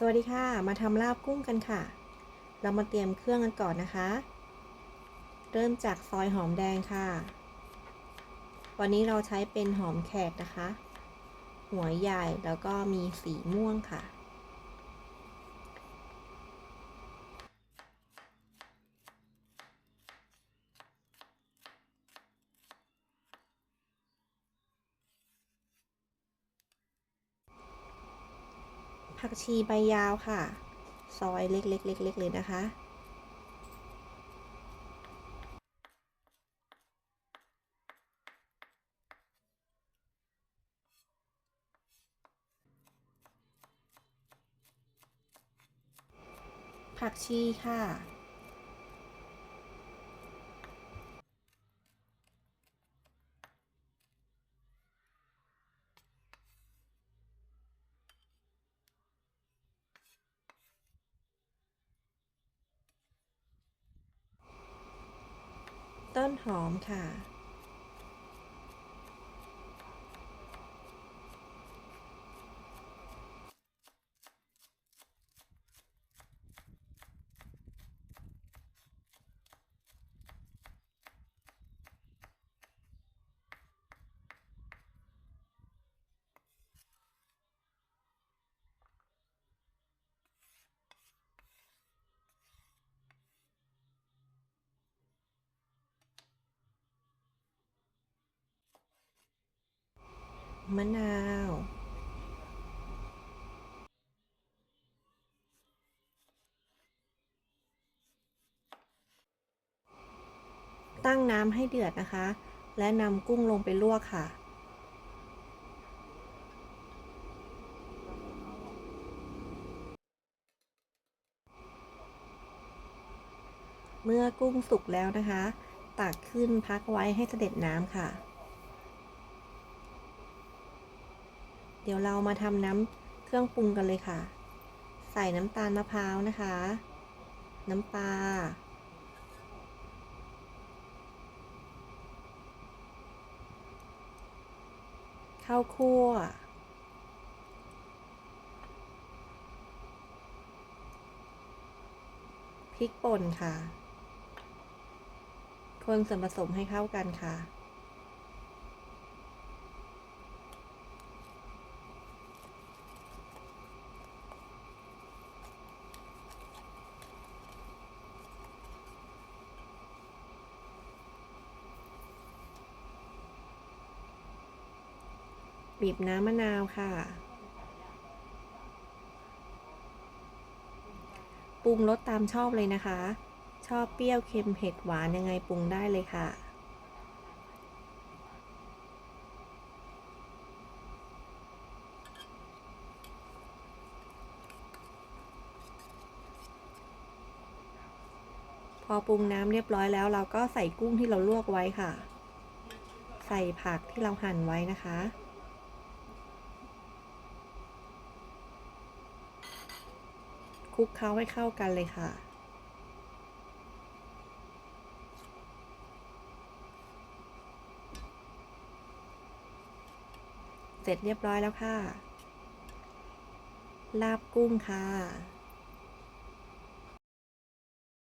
สวัสดีค่ะ มาทำลาบกุ้งกันค่ะ เรามาเตรียมเครื่องกันก่อนนะคะ เริ่มจากซอยหอมแดงค่ะ วันนี้เราใช้เป็นหอมแขกนะคะ หัวใหญ่แล้วก็มีสีม่วงค่ะ ผักชีใบยาวค่ะ ซอยเล็กๆเล็กๆเลยนะคะ ผักชีค่ะ ต้นหอมค่ะ มะนาว ตั้งน้ำให้เดือดนะคะ และนำกุ้งลงไปลวกค่ะเมื่อกุ้งสุกแล้วนะคะ ตักขึ้นพักไว้ให้เสด็จน้ำค่ะ ดี๋ยวเรามาทำน้ำเครื่องปรุงกันเลยค่ะ ใส่น้ำตาลมะพร้าวนะคะ น้ำปลา ข้าวคั่ว พริกป่นค่ะ คนส่วนผสมให้เข้ากันค่ะ บีบน้ำมะนาวค่ะ ปรุงรสตามชอบเลยนะคะ ชอบเปรี้ยวเค็มเผ็ดหวานยังไงปรุงได้เลยค่ะ พอปรุงน้ำเรียบร้อยแล้ว เราก็ใส่กุ้งที่เราลวกไว้ค่ะ ใส่ผักที่เราหั่นไว้นะคะ คลุกเคล้าให้เข้ากันเลยค่ะ เสร็จเรียบร้อยแล้วค่ะ ลาบกุ้งค่ะ